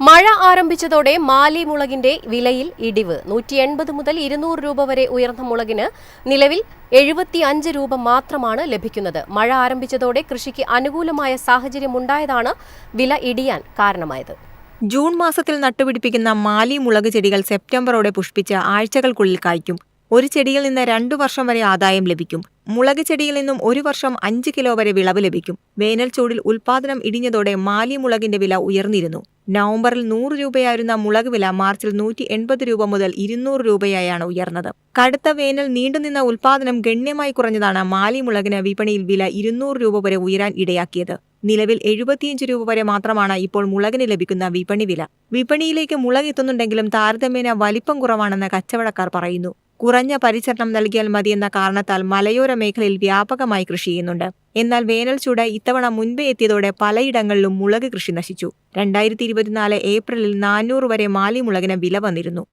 മഴ ആരംഭിച്ചതോടെ മാലി മുളകിന്റെ വിലയിൽ ഇടിവ്. നൂറ്റി എൺപത് മുതൽ ഇരുന്നൂറ് രൂപ വരെ ഉയർന്ന മുളകിന് നിലവിൽ എഴുപത്തി അഞ്ച് രൂപ മാത്രമാണ് ലഭിക്കുന്നത്. മഴ ആരംഭിച്ചതോടെ കൃഷിക്ക് അനുകൂലമായ സാഹചര്യം ഉണ്ടായതാണ് വില ഇടിയാൻ കാരണമായത്. ജൂൺ മാസത്തിൽ നട്ടുപിടിപ്പിക്കുന്ന മാലി മുളക് ചെടികൾ സെപ്റ്റംബറോടെ പുഷ്പിച്ച് ആഴ്ചകൾക്കുള്ളിൽ കായ്ക്കും. ഒരു ചെടിയിൽ നിന്ന് രണ്ടു വർഷം വരെ ആദായം ലഭിക്കും. മുളക് ചെടിയിൽ നിന്നും ഒരു വർഷം അഞ്ച് കിലോ വരെ വിളവ് ലഭിക്കും. വേനൽ ചൂടിൽ ഉൽപാദനം ഇടിഞ്ഞതോടെ മാലി മുളകിന്റെ വില ഉയർന്നിരുന്നു. നവംബറിൽ നൂറ് രൂപയായിരുന്ന മുളക് വില മാർച്ചിൽ നൂറ്റി എൺപത് രൂപ മുതൽ ഇരുന്നൂറ് രൂപയായാണ് ഉയർന്നത്. കടുത്ത വേനൽ നീണ്ടുനിന്ന ഉൽപാദനം ഗണ്യമായി കുറഞ്ഞതാണ് മാലി മുളകിന് വിപണിയിൽ വില ഇരുന്നൂറ് രൂപ വരെ ഉയരാൻ ഇടയാക്കിയത്. നിലവിൽ എഴുപത്തിയഞ്ച് രൂപ വരെ മാത്രമാണ് ഇപ്പോൾ മുളകിന് ലഭിക്കുന്ന വിപണി വില. വിപണിയിലേക്ക് മുളക് എത്തുന്നുണ്ടെങ്കിലും താരതമ്യേന വലിപ്പം കുറവാണെന്ന് കച്ചവടക്കാർ പറയുന്നു. കുറഞ്ഞ പരിചരണം നൽകിയാൽ മതിയെന്ന കാരണത്താൽ മലയോര മേഖലയിൽ വ്യാപകമായി കൃഷി ചെയ്യുന്നുണ്ട്. എന്നാൽ വേനൽ ചൂട് ഇത്തവണ മുൻപേ എത്തിയതോടെ പലയിടങ്ങളിലും മുളക് കൃഷി നശിച്ചു. രണ്ടായിരത്തി ഇരുപത്തിനാല് ഏപ്രിലിൽ നാനൂറ് വരെ മാലി മുളകിന് വില വന്നിരുന്നു.